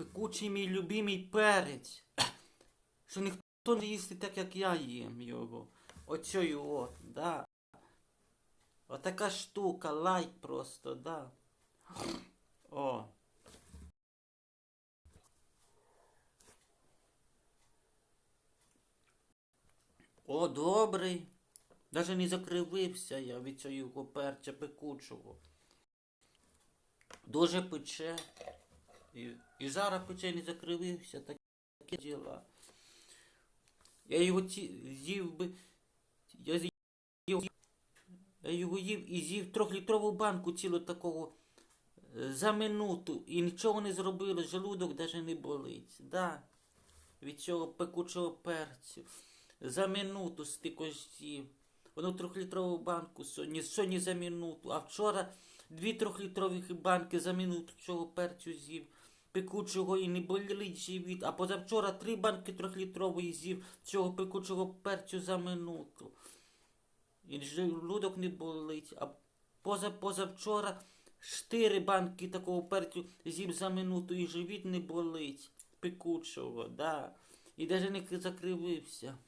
пекучий мій любимий перець. Що ніхто не їсти так, як я їм його. Оцею от, да. Отака штука, лайк просто, да. О. О, добрий. Даже не закривився я від цього перця пекучого. Дуже пече. І, і пече не закривився, такі діла. Я його з'їв би. Я з'їв. Я його їв і з'їв трьохлітрову банку цілу такого е, за минуту. І нічого не зробило, желудок навіть не болить. Да. Від цього пекучого перцю. За минуту стільки з'їв. Воно трьохлітрову банку сьогодні, сьогодні за минуту. А вчора дві трьохлітрові банки за минуту цього перцю з'їв. Пекучого і не болить живіт. А позавчора три банки трьохлітрової з'їв цього пекучого перцю за минуту. І желудок не болить. А поза позавчора чотири банки такого перцю з'їв за минуту і живіт не болить. Пекучого, да. І навіть не закривився.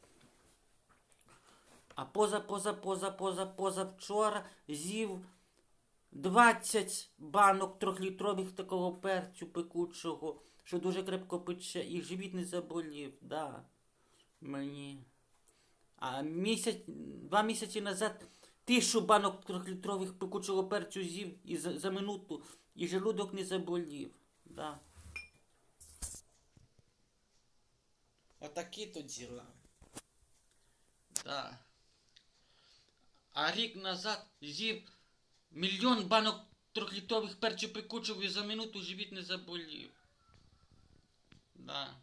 А поза, поза, поза, поза, поза вчора з'їв 20 банок трьохлітрових такого перцю пекучого, що дуже крепко пече, і живіт не заболів, да. Мені. А місяць, два місяці назад тисячу банок трьохлітрових пекучого перцю з'їв і за, за минуту, і желудок не заболів. Да. Отакі то діла. Да. А рік назад з'їв мільйон банок трьохлітрових перцю пекучого і за минуту живіт не заболів. Да.